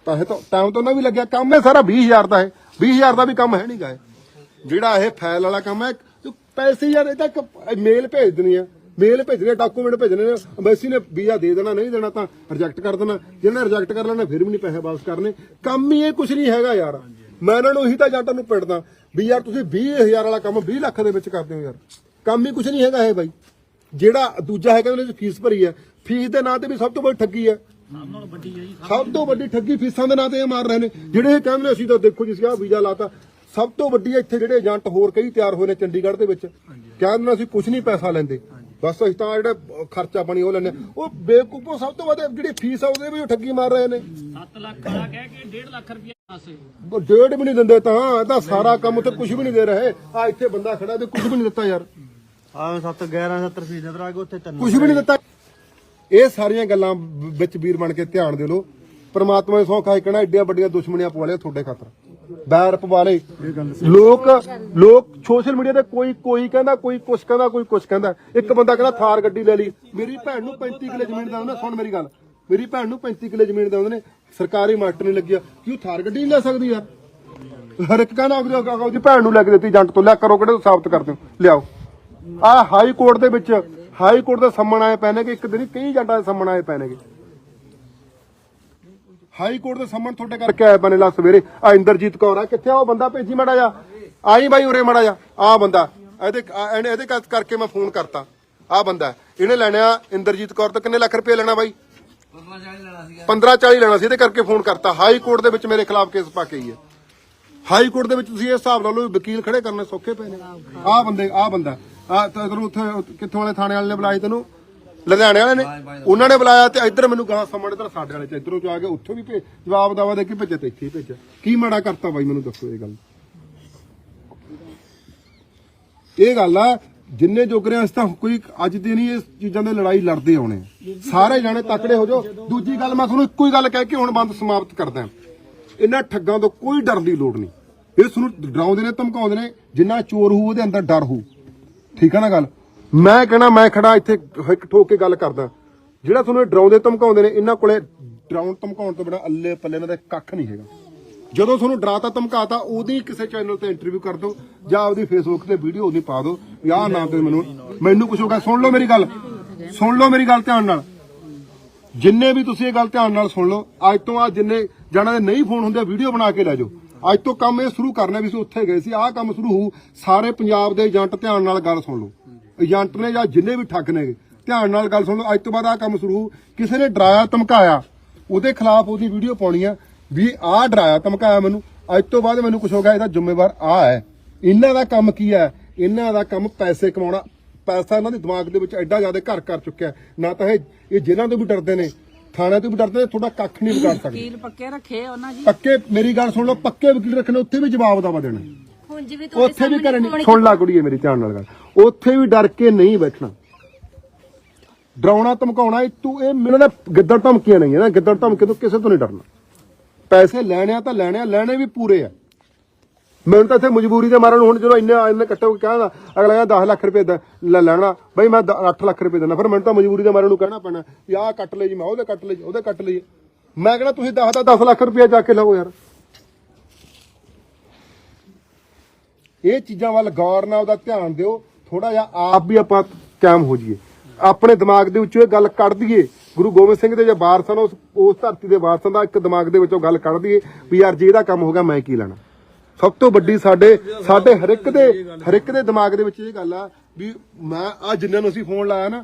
ਪੈਸੇ ਤਾਂ ਟਾਈਮ ਤਾਂ ਉਹਨਾਂ ਵੀ ਲੱਗਿਆ ਕੰਮ ਹੈ ਸਾਰਾ 20000 ਦਾ ਹੈ। 20000 ਦਾ ਵੀ ਕੰਮ ਹੈ ਨਹੀਂਗਾ ਜਿਹੜਾ ਇਹ ਫਾਈਲ ਵਾਲਾ ਕੰਮ ਹੈ ਤੂੰ ਪੈਸੇ ਯਾਰ ਇਹ ਤਾਂ ਮੇਲ ਭੇਜ ਦੇਣੀ ਆ। ਮੇਲ ਭੇਜਣੇ ਡਾਕੂਮੈਂਟ ਭੇਜਣੇ ਨੇ ਅੰਬੈਸੀ ਨੇ ਵੀਜ਼ਾ ਦੇ ਦੇਣਾ ਨਹੀਂ ਦੇਣਾ ਤਾਂ ਰਿਜੈਕਟ ਕਰ ਦੇਣਾ। ਜਿਹਨੇ ਰਿਜੈਕਟ ਕਰ ਲੈਣਾ ਫਿਰ ਵੀ ਨਹੀਂ ਪੈਸੇ ਵਾਪਸ ਕਰਨੇ। ਕੰਮ ਹੀ ਇਹ ਕੁਝ ਨਹੀਂ ਹੈਗਾ ਯਾਰ। ਮੈਂ ਇਹਨਾਂ ਨੂੰ ਇਹੀ ਤਾਂ ਏਜੰਟਾਂ ਨੂੰ ਪਿੜਦਾ ਵੀ ਯਾਰ ਤੁਸੀਂ 20000 ਵਾਲਾ ਕੰਮ 20 ਲੱਖ ਦੇ ਵਿੱਚ ਕਰਦੇ ਹੋ ਯਾਰ। ਕੰਮ ਹੀ ਕੁਝ ਨਹੀਂ ਹੈਗਾ ਇਹ ਬਾਈ। ਜਿਹੜਾ ਦੂਜਾ ਹੈਗਾ ਉਹਨੇ ਫੀਸ ਭਰੀ ਹੈ। ਫੀਸ ਦੇ ਨਾਂ ਤੇ ਵੀ ਸਭ ਤੋਂ ਵੱਡੀ ਠੱਗੀ ਹੈ। ਸਭ ਤੋਂ ਵੱਡੀ ਠੱਗੀ ਫੀਸਾਂ ਦੇ ਨਾਂ ਤੇ ਇਹ ਮਾਰ ਰਹੇ ਨੇ। ਜਿਹੜੇ ਇਹ ਕਹਿੰਦੇ ਅਸੀਂ ਤਾਂ ਦੇਖੋ ਜੀ ਅਸੀਂ ਆਹ ਵੀਜ਼ਾ ਲਾਤਾ। ਸਭ ਤੋਂ ਵੱਡੀ ਇੱਥੇ ਜਿਹੜੇ ਏਜੰਟ ਹੋਰ ਕਈ ਤਿਆਰ ਹੋਏ ਨੇ ਚੰਡੀਗੜ੍ਹ ਦੇ ਵਿੱਚ। ਕਹਿੰਦੇ ਅਸੀਂ ਕੁਝ ਨਹੀਂ ਪੈਸਾ ਲੈਂਦੇ। ਬਸ ਅਸੀਂ ਤਾਂ ਜਿਹੜਾ ਖਰਚਾ ਪਾਣੀ ਉਹ ਹਾਂ। ਉਹ ਬੇਵਕੂਫੋ ਸਭ ਤੋਂ ਵੱਧ ਜਿਹੜੀ ਫੀਸ ਆ ਉਹਦੇ ਵੀ ਉਹ ਠੱਗੀ ਮਾਰ ਰਹੇ ਨੇ। 7 ਲੱਖ ਵਾਲਾ ਕਹਿ ਕੇ 1.5 ਲੱਖ ਰੁਪਏ ਡੇਢ ਵੀ ਨਹੀਂ ਦਿੰਦੇ ਤਾਂ ਇਹਦਾ ਸਾਰਾ ਕੰਮ ਉੱਥੇ ਕੁਝ ਵੀ ਨਹੀਂ ਦੇ ਰਹੇ। ਆ ਇੱਥੇ ਬੰਦਾ ਖੜਾ ਤੇ ਕੁਝ ਵੀ ਨਹੀਂ ਦਿੱਤਾ ਯਾਰ। ਆਹ 7 11 70 ਫੀਸ ਨਜ਼ਰ ਆ ਗਏ ਉੱਥੇ ਤਿੰਨ ਕੁਝ ਵੀ ਨਹੀਂ ਦਿੱਤਾ। ਇਹ ਸਾਰੀਆਂ ਗੱਲਾਂ ਵਿੱਚ ਵੀਰ ਬਣ ਕੇ ਧਿਆਨ ਦੇ ਲਓ। ਪ੍ਰਮਾਤਮਾ ਨੇ ਸੌਖਾ ਕਹਿਣਾ ਏਡੀਆਂ ਵੱਡੀਆਂ ਦੁਸ਼ਮਣੀਆਂ ਪਵਾ ਲਿਆ ਤੁਹਾਡੇ ਖਾਤਰ। ਬੈਰ ਪਵਾ ਲੋਕ ਲੋਕ ਸੋਸ਼ਲ ਮੀਡੀਆ ਤੇ ਕੋਈ ਕੋਈ ਕਹਿੰਦਾ, ਕੋਈ ਕੁਛ ਕਹਿੰਦਾ, ਕੋਈ ਕੁਛ ਕਹਿੰਦਾ। ਇੱਕ ਬੰਦਾ ਕਹਿੰਦਾ ਥਾਰ ਗੱਡੀ ਲੈ ਲਈ। ਮੇਰੀ ਭੈਣ ਨੂੰ 35 ਕਿੱਲੇ ਜ਼ਮੀਨ ਦਾ ਉਹਨੇ ਸੁਣ ਮੇਰੀ ਗੱਲ। ਮੇਰੀ ਭੈਣ ਨੂੰ 35 ਕਿੱਲੇ ਜ਼ਮੀਨ ਦਾ ਉਹਨੇ ਸਰਕਾਰੀ ਮਾਸਟਰ ਨਹੀਂ ਲੱਗਿਆ ਕਿ ਉਹ ਥਾਰ ਗੱਡੀ ਨਹੀਂ ਲੈ ਸਕਦੀ ਯਾਰ? ਹਰ ਇੱਕ ਕਹਿੰਦਾ ਆਪਦੀ ਭੈਣ ਨੂੰ ਲੈ ਕੇ ਦਿੱਤੀ ਏਜੰਟ ਤੋਂ। ਲਿਆ ਕਰੋ ਕਿਹੜੇ ਤੋਂ ਸਾਬਤ ਕਰਦੇ ਹੋ ਲਿਆਓ। ਆ ਹਾਈ ਕੋਰਟ ਦੇ ਵਿੱਚ, ਹਾਈ ਕੋਰਟ ਦਾ ਸੰਮਣ ਆਏ ਪਏ ਨੇ ਇੱਕ ਦਿਨ ਕਈ ਏਜੰਟਾਂ ਦੇ ਸੰਮਣ ਆਏ ਪਏ ਨੇਗੇ ਹਾਈ ਕੋਰਟ ਦੇ ਸੰਮਣ ਤੁਹਾਡੇ ਕਰਕੇ ਆਏ ਬਨੇ ਸਵੇਰੇ। ਆ ਇੰਦਰਜੀਤ ਕੌਰ ਆ, ਕਿੱਥੇ ਆ ਉਹ ਬੰਦਾ ਭੇਜੀ ਮੜਾ ਜਾ ਆਈ ਬਾਈ ਉਰੇ ਮੜਾ ਜਾ ਆ ਬੰਦਾ। ਇਹਦੇ ਆ- ਇਹਨੇ ਇਹਦੇ ਕਰ- ਕਰਕੇ ਮੈਂ ਫੋਨ ਕਰਤਾ। ਆ ਬੰਦਾ। ਇਹਨੇ ਲੈਣਾ ਇੰਦਰਜੀਤ ਕੌਰ ਤੋਂ ਕਿੰਨੇ ਲੱਖ ਰੁਪਏ ਲੈਣਾ ਬਾਈ? 15 40 ਲੈਣਾ ਸੀ, ਇਹਦੇ ਕਰਕੇ ਫੋਨ ਕਰਤਾ। ਹਾਈ ਕੋਰਟ ਦੇ ਵਿੱਚ ਮੇਰੇ ਖਿਲਾਫ ਕੇਸ ਪਾ ਕੇ ਆਈ ਹੈ। ਹਾਈ ਕੋਰਟ ਦੇ ਵਿੱਚ ਤੁਸੀਂ ਇਹ ਹਿਸਾਬ ਲਾ ਲਓ ਵੀ ਵਕੀਲ ਖੜੇ ਕਰਨੇ ਸੌਖੇ ਪਏ ਨੇ। ਆਹ ਬੰਦੇ ਆਹ ਬੰਦਾ। ਆ ਤੈਨੂੰ ਉੱਥੇ ਉੱਥੇ ਕਿੱਥੋਂ ਵਾਲੇ ਥਾਣੇ ਵਾਲੇ ਨੇ ਬੁਲਾਇਆ ਤੈਨੂੰ? ਲੁਧਿਆਣੇ ਵਾਲੇ ਨੇ। ਉਹਨਾਂ ਨੇ ਬੁਲਾਇਆ ਤੇ ਇੱਧਰ ਮੈਨੂੰ ਗਾਂ ਸਮਣ ਇੱਧਰ ਸਾਡੇ ਵਾਲੇ ਚ ਇੱਧਰੋਂ ਚ ਆ ਕੇ ਉੱਥੋਂ ਵੀ ਭੇ- ਜਵਾਬ ਦਾਵਾ ਦੇ ਕੇ ਭੇਜਿਆ ਤੇ ਇੱਥੇ ਹੀ ਭੇਜਿਆ। ਕੀ ਮਾੜਾ ਕਰਤਾ ਬਾਈ ਮੈਨੂੰ ਦੱਸੋ ਇਹ ਗੱਲ। ਇਹ ਗੱਲ ਆ ਜਿੰਨੇ ਜੋਗਰੇ ਅਸੀਂ ਤਾਂ ਕੋਈ ਅੱਜ ਦੀ ਨਹੀਂ ਇਸ ਚੀਜ਼ਾਂ ਦੇ ਲੜਾਈ ਲੜਦੇ ਆਉਣੇ। ਆ। ਸਾਰੇ ਜਾਣੇ ਤਕੜੇ ਹੋ ਜਾਓ। ਦੂਜੀ ਗੱਲ ਮੈਂ ਤੁਹਾਨੂੰ ਇੱਕੋ ਹੀ ਗੱਲ ਕਹਿ ਕੇ ਹੁਣ ਬੰਦ ਸਮਾਪਤ ਕਰਦਾ। ਇਹਨਾਂ ਠੱਗਾਂ ਤੋਂ ਕੋਈ ਡਰਨ ਦੀ ਲੋੜ ਨਹੀਂ। ਇਹ ਤੁਹਾਨੂੰ ਡਰਾਉਂਦੇ ਨੇ ਧਮਕਾਉਂਦੇ ਨੇ ਜਿੰਨਾ ਚੋਰ ਹੋਊ ਉਹਦੇ ਅੰਦਰ ਡਰ ਹੋਊ। ਠੀਕ ਹੈ ਨਾ ਗੱਲ? ਮੈਂ ਕਹਿਣਾ, ਮੈਂ ਖੜਾ ਇੱਥੇ ਹਿੱਕ ਠੋਕ ਕੇ ਗੱਲ ਕਰਦਾ। ਜਿਹੜਾ ਤੁਹਾਨੂੰ ਇਹ ਡਰਾਉਂਦੇ ਧਮਕਾਉਂਦੇ ਨੇ, ਇਹਨਾਂ ਕੋਲੇ ਡਰਾਉਣ, ਧਮਕਾਉਣ ਤੋਂ ਬਿਨਾ ਅੱਲੇ ਪੱਲੇ ਇਹਨਾਂ ਦਾ ਕੱਖ ਨਹੀਂ ਹੈਗਾ। ਜਦੋਂ ਤੁਹਾਨੂੰ ਡਰਾਤਾ, ਧਮਕਾਤਾ, ਉਹਦੀ ਕਿਸੇ ਚੈਨਲ ਤੇ ਇੰਟਰਵਿਊ ਕਰ ਦਿਓ ਜਾਂ ਆਪਦੀ ਫੇਸਬੁੱਕ ਤੇ ਵੀਡੀਓ ਉਹਦੀ ਪਾ ਦਿਓ। ਵੀ ਆਹ ਨਾਮ ਤੇ ਮੈਨੂੰ ਮੈਨੂੰ ਕੁਝ ਹੋਗਾ ਸੁਣ ਲਓ ਮੇਰੀ ਗੱਲ। ਸੁਣ ਲਓ ਮੇਰੀ ਗੱਲ ਧਿਆਨ ਨਾਲ। ਜਿੰਨੇ ਵੀ ਤੁਸੀਂ ਇਹ ਗੱਲ ਧਿਆਨ ਨਾਲ ਸੁਣ ਲਓ, ਅੱਜ ਤੋਂ ਆ ਜਿੰਨੇ ਜਾਣਾ ਦੇ ਨਹੀਂ ਫੋਨ ਹੁੰਦੇ ਵੀਡੀਓ ਬਣਾ ਕੇ ਲੈ ਜਾਓ। ਅੱਜ ਤੋਂ ਕੰਮ ਇਹ ਸ਼ੁਰੂ ਕਰਨਾ ਵੀ ਅਸੀਂ ਉੱਥੇ ਗਏ ਸੀ, ਆਹ ਕੰਮ ਸ਼ੁਰੂ ਹੋਊ। ਸਾਰੇ ਪੰਜਾਬ ਦੇ ਏਜੰਟ ਧਿਆਨ ਨਾਲ ਗੱਲ ਸੁਣ ਲਓ। ਏਜੰਟ ਨੇ ਜਾਂ ਜਿੰਨੇ ਵੀ ਠੱਗ ਨੇ ਧਿਆਨ ਨਾਲ ਗੱਲ ਸੁਣ ਲਓ ਅੱਜ ਤੋਂ ਬਾਅਦ ਆਹ ਕੰਮ ਸ਼ੁਰੂ ਕਿਸੇ ਨੇ ਡਰਾਇਆ ਧਮਕਾਇਆ ਉਹਦੇ ਖਿਲਾਫ ਉਹਦੀ ਵੀਡੀਓ ਪਾਉਣੀ ਆ ਵੀ ਆਹ ਡਰਾਇਆ ਧਮਕਾਇਆ ਮੈਨੂੰ ਅੱਜ ਤੋਂ ਬਾਅਦ ਮੈਨੂੰ ਕੁਝ ਹੋ ਗਿਆ ਇਹਦਾ ਜ਼ਿੰਮੇਵਾਰ ਆ ਹੈ। ਇਹਨਾਂ ਦਾ ਕੰਮ ਕੀ ਹੈ? ਇਹਨਾਂ ਦਾ ਕੰਮ ਪੈਸੇ ਕਮਾਉਣਾ ਪੈਸਾ ਇਹਨਾਂ ਦੇ ਦਿਮਾਗ ਦੇ ਵਿੱਚ ਐਡਾ ਜ਼ਿਆਦਾ ਘਰ ਕਰ ਚੁੱਕਿਆ ਨਾ ਤਾਂ ਇਹ ਇਹ ਜੇਲ੍ਹਾਂ ਤੋਂ ਵੀ ਡਰਦੇ ਨੇ ਥਾਣਿਆਂ ਤੋਂ ਵੀ ਡਰਦੇ ਨੇ ਤੁਹਾਡਾ ਕੱਖ ਨਹੀਂ ਵਿਗਾੜ ਸਕਦੇ। ਵਕੀਲ ਪੱਕੇ ਰੱਖੇ ਉਹਨਾਂ ਜੀ? ਪੱਕੇ ਮੇਰੀ ਗੱਲ ਸੁਣ ਲਓ ਪੱਕੇ ਵਕੀਲ ਰੱਖਣੇ ਉੱਥੇ ਵੀ ਜਵਾਬ ਦਵਾ ਦੇਣਾ। ਹੁਣ ਜਿਵੇਂ ਤੁਹਾਡੇ ਉੱਥੇ ਵੀ ਸਾਹਮਣੇ ਕਰਨੀ ਫੋਨ ਸੁਣ ਲਾ ਕੁੜੀਏ ਮੇਰੀ ਧਿਆਨ ਨਾਲ ਗੱਲ। ਉੱਥੇ ਵੀ ਡਰ ਕੇ ਨਹੀਂ ਬੈਠਣਾ। ਡਰਾਉਣਾ ਧਮਕਾਉਣਾ ਇਹ ਤੂੰ ਇਹ ਮੈਨੂੰ ਨਾ ਗਿੱਦੜ ਧਮਕੀਆਂ ਨਹੀਂ ਹੈ ਨਾ ਗਿੱਦੜ ਧਮਕੇ ਤੋਂ ਕਿਸੇ ਤੋਂ ਨਹੀਂ ਡਰਨਾ। ਪੈਸੇ ਲੈਣੇ ਆ ਤਾਂ ਲੈਣੇ ਆ ਲੈਣੇ ਵੀ ਪੂਰੇ ਆ। ਮੈਨੂੰ ਤਾਂ ਇੱਥੇ ਮਜਬੂਰੀ ਦੇ ਮਾਰਨ ਹੁਣ ਜਦੋਂ ਇੰਨੇ ਇੰਨੇ ਇਕੱਠੇ ਹੋ ਕੇ ਕਹਿੰਦਾ ਅਗਲਾ ਕਹਿੰਦਾ 10 ਲੱਖ ਰੁਪਏ ਦਾ ਲੈ ਲੈਣਾ ਬਈ ਮੈਂ 8 ਲੱਖ ਰੁਪਏ ਦੇਣਾ ਫਿਰ ਮੈਨੂੰ ਤਾਂ ਮਜਬੂਰੀ ਦੇ ਮਾਰਨ ਨੂੰ ਕਹਿਣਾ ਪੈਣਾ ਵੀ ਆਹ ਕੱਟ ਲੈ ਜੀ ਮੈਂ ਉਹਦੇ ਕੱਟ ਲੈ ਜੀ ਉਹਦੇ ਕੱਟ ਲਈ। ਮੈਂ ਕਹਿੰਦਾ ਤੁਸੀਂ 10 ਦਾ 10 ਲੱਖ ਰੁਪਏ ਜਾ ਕੇ ਲਓ ਯਾਰ। ਇਹ ਚੀਜ਼ਾਂ ਵੱਲ ਗੌਰ ਨਾਲ ਉਹਦਾ ਧਿਆਨ ਦਿਓ ਥੋੜਾ ਜਿਹਾ ਆਪ ਵੀ ਆਪਾਂ ਕਾਇਮ ਹੋ ਜਾਈਏ। ਆਪਣੇ ਦਿਮਾਗ ਦੇ ਵਿੱਚੋਂ ਇਹ ਗੱਲ ਕੱਢ ਦਈਏ। ਗੁਰੂ ਗੋਬਿੰਦ ਸਿੰਘ ਦੇ ਜੇ ਵਾਰਸ ਉਸ ਉਸ ਧਰਤੀ ਦੇ ਵਾਰਸਾਂ ਦਾ ਇੱਕ ਦਿਮਾਗ ਦੇ ਵਿੱਚੋਂ ਗੱਲ ਕੱਢ ਦਈਏ ਵੀ ਯਾਰ ਜੇ ਇਹਦਾ ਕੰਮ ਹੋ ਗਿਆ, ਮੈਂ ਕੀ ਲੈਣਾ? ਸਭ ਤੋਂ ਵੱਡੀ ਸਾਡੇ ਸਾਡੇ ਹਰ ਇੱਕ ਦੇ, ਹਰ ਇੱਕ ਦੇ ਦਿਮਾਗ ਦੇ ਵਿੱਚ ਇਹ ਗੱਲ ਆ ਵੀ ਮੈਂ ਆ ਜਿੰਨਾਂ ਨੂੰ ਅਸੀਂ ਫੋਨ ਲਾਇਆ ਨਾ,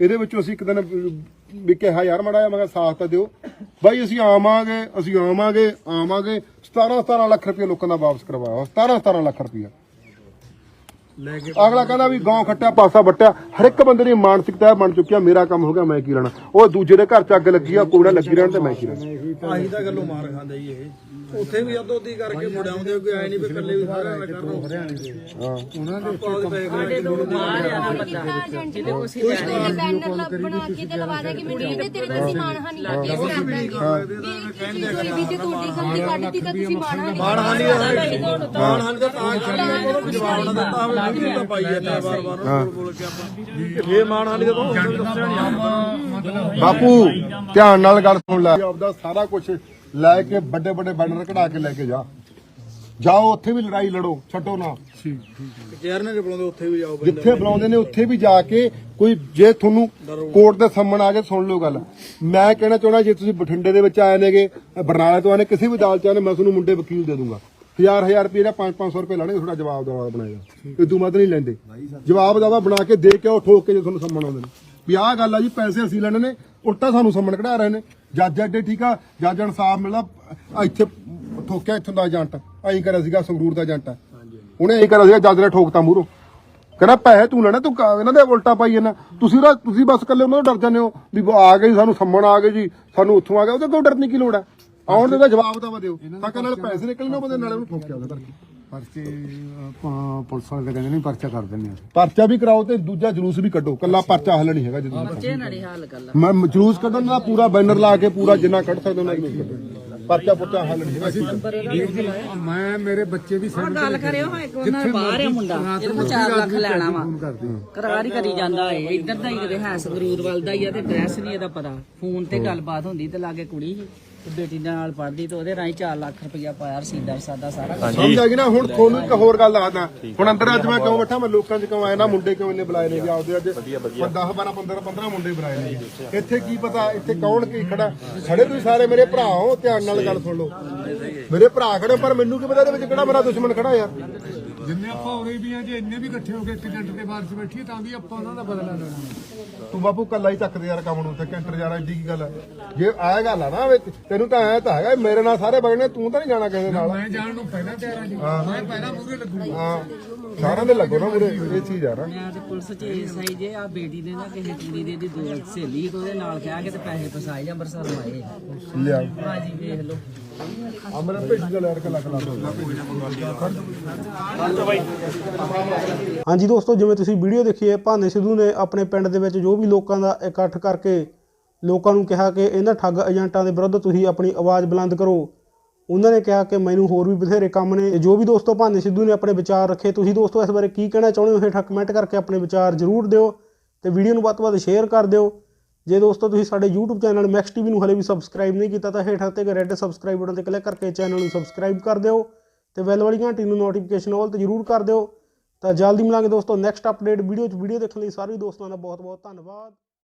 ਇਹਦੇ ਵਿੱਚੋਂ ਅਸੀਂ ਇੱਕ ਦਿਨ ਵੀ ਕਿਹਾ, ਯਾਰ ਮੜਾ ਮੈਂ ਕਿਹਾ ਸਾਥ ਤਾਂ ਦਿਓ। ਬਾਈ, ਅਸੀਂ ਆਵਾਂਗੇ ਅਸੀਂ ਆਵਾਂਗੇ ਆਵਾਂਗੇ। 17 17 ਲੱਖ ਰੁਪਏ ਲੋਕਾਂ ਦਾ ਵਾਪਸ ਕਰਵਾਇਆ 17 17 ਲੱਖ ਰੁਪਏ ਅਗਲਾ ਕਹਿੰਦਾ ਵੀ ਗਾਂ ਖੱਟਿਆ ਪਾਸਾ ਵੱਟਿਆ। ਹਰ ਇੱਕ ਬੰਦੇ ਦੀ ਮਾਨਸਿਕਤਾ ਬਣ ਚੁੱਕੀ ਆ ਮੇਰਾ ਕੰਮ ਹੋ ਗਿਆ ਮੈਂ ਕੀ ਲੈਣਾ ਉਹ ਦੂਜੇ ਦੇ ਘਰ ਚ ਅੱਗ ਲੱਗੀ ਆ ਕੋੜਾ ਲੱਗੀ ਰਹਿਣ ਤੇ ਮੈਂ ਕੀ ਲੈਣਾ ਆਹੀ ਤਾਂ ਗੱਲੋਂ ਮਾਰ ਖਾਂਦਾ ਜੀ ਇਹ। ਉੱਥੇ ਵੀ ਅੱਧੋ ਅੱਧੀ ਕਰਕੇ ਮੁੜਾਉਂਦੇ ਕੋਈ ਆਏ ਨਹੀਂ ਵੀ ਇਕੱਲੇ ਵੀ ਸਾਰਿਆਂ ਨਾਲ ਕਰਨੋ। ਉਹਨਾਂ ਦੇ ਆਪਾਂ ਉਹਦੇ ਪੈਸੇ ਜਿਹਦੇ ਕੋਲ ਸੀ ਬੈਨਰ ਲਾ- ਬਣਾ ਕੇ ਤੇ ਲਵਾ ਦੇ ਕਿ ਮੈਨੂੰ ਇਹਦੇ ਤੇਰੇ ਤੁਸੀਂ ਮਾਨਹਾਨੀ ਕੇਸ ਕਰ ਦਾਂਗੇ ਕੋਈ ਵੀ ਜੇ ਤੁਹਾਡੀ ਗਲਤੀ ਕੱਢਤੀ ਤਾਂ ਤੁਸੀਂ ਮਾਨਹਾਨੀ ਮਾਨਹਾਨੀ ਮਾਨ ਹਨ ਦਾ ਤਾਂ ਕਰੀ ਉਹਨੂੰ ਵੀ ਜਵਾਬ ਨਾ ਦਿੱਤਾ ਹੋਵੇ। ਵੀਡੀਓ ਤਾਂ ਪਾਈ ਹੈ ਤਾਂ ਵਾਰ ਵਾਰ ਉਹਨੂੰ ਬੋਲ ਬੋਲ ਕੇ ਆਪਾਂ ਇਹ ਮਾਨ ਹਾਲੀ ਦਾ ਤਾਂ ਹੁਣ ਦੱਸਿਆ ਨਹੀਂ ਬਾਪੂ ਧਿਆਨ ਨਾਲ ਗੱਲ ਸੁਣ ਲੈ। ਆਪਦਾ ਸਾਰਾ ਕੁਝ ਲੈ ਕੇ ਵੱਡੇ ਵੱਡੇ ਬੈਨਰ ਕਢਾ ਕੇ ਲੈ ਕੇ ਜਾ। ਜਾਓ ਉੱਥੇ ਵੀ ਲੜਾਈ ਲੜੋ ਛੱਡੋ ਨਾ। ਚੇਅਰ ਨੇ ਬੁਲਾਉਂਦੇ ਉੱਥੇ ਵੀ ਜਾਓ ਜਿੱਥੇ ਬੁਲਾਉਂਦੇ ਨੇ ਉੱਥੇ ਵੀ ਜਾ ਕੇ ਕੋਈ ਜੇ ਤੁਹਾਨੂੰ ਕੋਰਟ ਦੇ ਸਾਹਮਣੇ ਆ ਕੇ ਸੁਣ ਲਓ ਗੱਲ। ਮੈਂ ਕਹਿਣਾ ਚਾਹਣਾ ਜੇ ਤੁਸੀਂ ਬਠਿੰਡੇ ਦੇ ਵਿੱਚ ਆਏ ਨੇਗੇ ਬਰਨਾਲੇ ਤੋਂ ਆਏ ਨੇ ਕਿਸੇ ਵੀ ਅਦਾਲਤ ਚ ਆਏ ਨੇ ਮੈਂ ਤੁਹਾਨੂੰ ਮੁੰਡੇ ਵਕੀਲ ਦੇ ਦੂੰਗਾ। ਹਜ਼ਾਰ ਹਜ਼ਾਰ ਰੁਪਏ ਦਾ 5-500 ਰੁਪਏ ਲੈਣਗੇ ਤੁਹਾਡਾ ਜਵਾਬ ਦਵਾ ਬਣਾਏਗਾ ਇਹ ਦੂਮਤ ਨਹੀਂ ਲੈਂਦੇ। ਜਵਾਬ ਦਵਾ ਬਣਾ ਕੇ ਦੇ ਕੇ ਉਹ ਠੋਕ ਕੇ ਜੇ ਤੁਹਾਨੂੰ ਸੰਮਣ ਆਉਂਦੇ ਨੇ। ਵੀ ਆਹ ਗੱਲ ਆ ਜੀ, ਪੈਸੇ ਅਸੀਂ ਲੈਣੇ ਨੇ, ਉਲਟਾ ਸਾਨੂੰ ਸੰਮਣ ਕਢਾ ਰਹੇ ਨੇ। ਜੱਜ ਐਡੇ ਠੀਕ ਆ, ਜੱਜ ਇਨਸਾਫ ਮਿਲਦਾ ਇੱਥੇ ਠੋਕਿਆ, ਇੱਥੋਂ ਦਾ ਏਜੰਟ। ਐਂ ਕਰਿਆ ਸੀਗਾ, ਸੰਗਰੂਰ ਦਾ ਏਜੰਟ। ਉਹਨੇ ਐਂ ਕਰਿਆ ਸੀਗਾ, ਜੱਜ ਨੇ ਠੋਕਤਾ ਮੂਹਰੋਂ। ਕਹਿੰਦਾ, ਪੈਸੇ ਤੂੰ ਲੈਣਾ, ਤੂੰ ਇਹਨਾਂ ਦੇ ਉਲਟਾ ਪਾਈ ਜਾਂਦਾ। ਤੁਸੀਂ ਉਹਦਾ ਤੁਸੀਂ ਬਸ ਇਕੱਲੇ ਉਹਨਾਂ ਤੋਂ ਡਰ ਜਾਂਦੇ ਹੋ, ਵੀ ਆ ਗਏ ਸਾਨੂੰ ਸੰਮਣ ਆ ਗਏ ਜੀ, ਸਾਨੂੰ ਉੱਥੋਂ ਆ ਗਿਆ ਉਹਦੇ ਕੋਈ ਡਰਨ ਦੀ ਕੀ ਲੋੜ ਹੈ ਆਉਣ ਦੇ ਤਾਂ ਜਵਾਬ ਤਾਂ ਦਿਓ ਤਾਂ ਕਿ ਨਾਲ ਪੈਸੇ ਨਿਕਲਣੇ ਉਹਦੇ ਨਾਲ ਉਹਨੂੰ ਠੋਕਿਆ ਉਹਦੇ ਕਰਕੇ। ਪਰਚੇ ਆਪਾਂ ਪੁਲਿਸ ਵਾਲੇ ਤਾਂ ਕਹਿੰਦੇ ਨਹੀਂ ਪਰਚਾ ਕਰ ਦਿੰਦੇ ਆ ਪਰਚਾ ਵੀ ਕਰਾਓ ਤੇ ਦੂਜਾ ਜਲੂਸ ਵੀ ਕੱਢੋ। ਕੱਲਾ ਪਰਚਾ ਹੱਲ ਨਹੀਂ ਹੈਗਾ ਜਦੋਂ ਬੱਚੇ ਨਾਲੇ ਹਾਲ ਕਰ ਮੈਂ ਜਲੂਸ ਕੱਢਣ ਦਾ ਪੂਰਾ ਬੈਨਰ ਲਾ ਕੇ ਪੂਰਾ ਜਿੰਨਾ ਕੱਢ ਸਕਦੇ ਉਹਨਾਂ ਜਲੂਸ ਕੱਢੋ ਪਰਚਾ ਪੁਰਚਾ ਹੱਲ ਨਹੀਂ ਹੈਗਾ। ਮੈਂ ਮੇਰੇ ਬੱਚੇ ਵੀ ਹੁਣ ਗੱਲ ਕਰਿਓ ਹਾਂ ਇੱਕ ਉਹਨਾਂ ਦਾ ਬਾਹਰ ਆ ਮੁੰਡਾ। ਇਹਦੇ ਕੋਲ 4 ਲੱਖ ਲੈਣਾ ਵਾ। ਕਰਾਰ ਹੀ ਕਰੀ ਜਾਂਦਾ ਏ ਇੱਧਰ ਦਾ ਹੀ ਕਦੇ ਹੈ ਸੰਗਰੂਰ ਵੱਲ ਦਾ ਹੀ ਆ ਤੇ ਐਡਰੈਸ ਨਹੀਂ ਇਹਦਾ ਪਤਾ। ਫੋਨ ਤੇ ਗੱਲਬਾਤ ਹੁੰਦੀ ਤੇ ਲਾਗੇ ਕੁੜੀ ਸੀ ਤੇ ਬੇਟੀ ਦੇ ਨਾਲ ਪੜਦੀ ਤੇ ਉਹਦੇ ਰਾਹੀਂ 4 ਲੱਖ ਰੁਪਇਆ ਪਾਇਆ ਰਸੀਦਾਂ ਸਾਦਾ ਸਾਰਾ। ਕੁਛ। ਸਮਝ ਆ ਗਈ ਨਾ? ਹੁਣ ਤੁਹਾਨੂੰ ਇੱਕ ਹੋਰ ਗੱਲ ਦੱਸਦਾ। ਹੁਣ ਅੰਦਰ ਅੱਜ ਮੈਂ ਕਿਉਂ ਬੈਠਾ? ਮੈਂ ਲੋਕਾਂ 'ਚ ਕਿਉਂ ਆਇਆ ਨਾ? ਮੁੰਡੇ ਕਿਉਂ ਇੰਨੇ ਬੁਲਾਏ ਨੇ ਵੀ ਆਪਦੇ ਅੱਜ? 10 12 15 15 ਮੁੰਡੇ ਬੁਲਾਏ ਨੇ ਇੱਥੇ ਕੀ ਪਤਾ? ਇੱਥੇ ਕੌਣ ਕੀ ਖੜਾ? ਖੜੇ ਤੁਸੀਂ ਸਾਰੇ ਮੇਰੇ ਭਰਾ ਹੋ ਧਿਆਨ ਨਾਲ ਗੱਲ ਸੁਣ ਲਓ। ਮੇਰੇ ਭਰਾ ਖੜੇ ਪਰ ਮੈਨੂੰ ਕੀ ਪਤਾ ਇਹਦੇ ਵਿੱਚ ਕਿਹੜਾ ਮੇਰਾ ਦੁਸ਼ਮਣ ਖੜਾ ਯਾਰ ਜਿੰਨੇ ਆਪਾਂ ਉਰੇ ਵੀ ਆ ਜੇ ਇੰਨੇ ਵੀ ਇਕੱਠੇ ਹੋ ਕੇ ਇੱਕ ਏਜੰਟ ਦੇ ਬਾਰ 'ਚ ਬੈਠੀਏ ਤਾਂ ਵੀ ਆਪਾਂ ਉਹਨਾਂ ਦਾ ਬਦਲਾ ਲੈਣਾ। ਤੂੰ ਬਾਪੂ ਕੱਲਾ ਹੀ ਚੱਕਦੇ ਯਾਰ ਕੰਮ ਨੂੰ ਤੇ ਕੈਂਟਰ ਯਾਰ ਐਡੀ ਕੀ ਗੱਲ ਹੈ ਜੇ ਆਇਆ ਗੱਲ ਆ ਨਾ ਵੀ ਤੈਨੂੰ ਤਾਂ ਐ ਤਾਂ ਹੈਗਾ ਮੇਰੇ ਨਾਲ ਸਾਰੇ ਬਗਣੇ ਤੂੰ ਤਾਂ ਨਹੀਂ ਜਾਣਾ ਕਿਸੇ ਨਾਲ। ਮੈਂ ਜਾਣ ਨੂੰ ਪਹਿਲਾਂ ਤਿਆਰ ਆ ਜੀ। ਮੈਂ ਪਹਿਲਾਂ ਮੂਰੇ ਲੱਗੂਗਾ। ਹਾਂ। ਸਾਰਿਆਂ ਦੇ ਲੱਗੋ ਨਾ ਮੁਰੇ ਇਹ ਚੀਜ਼ ਆ ਨਾ। ਮੈਂ ਤੇ ਪੁਲਿਸ ਚ ਐਸਆਈ ਜੇ ਆ ਬੇਟੀ ਦੇ ਨਾ ਕਿਸੇ ਕੁੜੀ ਦੇ ਦੀ ਦੋ ਸਹੇਲੀ ਉਹਦੇ ਨਾਲ ਕਿਹਾ ਕਿ ਤੇ ਪੈਸੇ ਫਸਾਏ ਜਾਂ ਅੰਮ੍ਰਿਤਸਰ ਆਏ। ਲਿਆ। ਭਾਜੀ ਵੇਖ ਲਓ। ਅਮਰ ਭੇਜੀ ਦਾ ਲੈਰ ਕੱਲਾ ਕੱਲਾ ਹਾਂਜੀ ਦੋਸਤੋ, ਜਿਵੇਂ ਤੁਸੀਂ ਵੀਡੀਓ ਦੇਖੀ ਹੈ, ਭਾਨੇ ਸਿੱਧੂ ਨੇ ਆਪਣੇ ਪਿੰਡ ਦੇ ਵਿੱਚ ਜੋ ਵੀ ਲੋਕਾਂ ਦਾ ਇਕੱਠ ਕਰਕੇ ਲੋਕਾਂ ਨੂੰ ਕਿਹਾ ਕਿ ਇਹਨਾਂ ਠੱਗ ਏਜੰਟਾਂ ਦੇ ਵਿਰੁੱਧ ਤੁਸੀਂ ਆਪਣੀ ਆਵਾਜ਼ ਬੁਲੰਦ ਕਰੋ, ਉਹਨਾਂ ਨੇ ਕਿਹਾ ਕਿ ਮੈਨੂੰ ਹੋਰ ਵੀ ਬਥੇਰੇ ਕੰਮ ਨੇ। ਜੋ ਵੀ ਦੋਸਤੋ, ਭਾਨੇ ਸਿੱਧੂ ਨੇ ਆਪਣੇ ਵਿਚਾਰ ਰੱਖੇ, ਤੁਸੀਂ ਦੋਸਤੋ ਇਸ ਬਾਰੇ ਕੀ ਕਹਿਣਾ ਚਾਹੁੰਦੇ ਹੋ? ਹੇਠਾਂ ਕਮੈਂਟ ਕਰਕੇ ਆਪਣੇ ਵਿਚਾਰ ਜ਼ਰੂਰ ਦਿਓ ਤੇ ਵੀਡੀਓ ਨੂੰ ਵੱਧ ਤੋਂ ਵੱਧ ਸ਼ੇਅਰ ਕਰ ਦਿਓ। ਜੇ ਦੋਸਤੋ ਤੁਸੀਂ ਸਾਡੇ YouTube ਚੈਨਲ ਮੈਕਸ ਟੀਵੀ ਨੂੰ ਹਲੇ ਵੀ ਸਬਸਕ੍ਰਾਈਬ ਨਹੀਂ ਕੀਤਾ ਤਾਂ ਹੇਠਾਂ ਤੇ ਰੈੱਡ ਸਬਸਕ੍ਰਾਈਬ ਬਟਨ ਤੇ ਕਲਿੱਕ ਕਰਕੇ ਚੈਨਲ ਨੂੰ ਸਬਸਕ੍ਰਾਈਬ ਕਰ ਦਿਓ ਤੇ ਬੈਲ ਵਾਲੀ ਘੰਟੀ ਨੂੰ ਨੋਟੀਫਿਕੇਸ਼ਨ ਆਲ ਤੇ ਜ਼ਰੂਰ ਕਰ ਦਿਓ। ਤਾਂ ਜਲਦੀ ਮਿਲਾਂਗੇ ਦੋਸਤੋ ਨੈਕਸਟ ਅਪਡੇਟ ਵੀਡੀਓ 'ਚ। ਵੀਡੀਓ ਦੇਖਣ ਲਈ ਸਾਰੇ ਦੋਸਤਾਂ ਦਾ ਬਹੁਤ ਬਹੁਤ ਧੰਨਵਾਦ।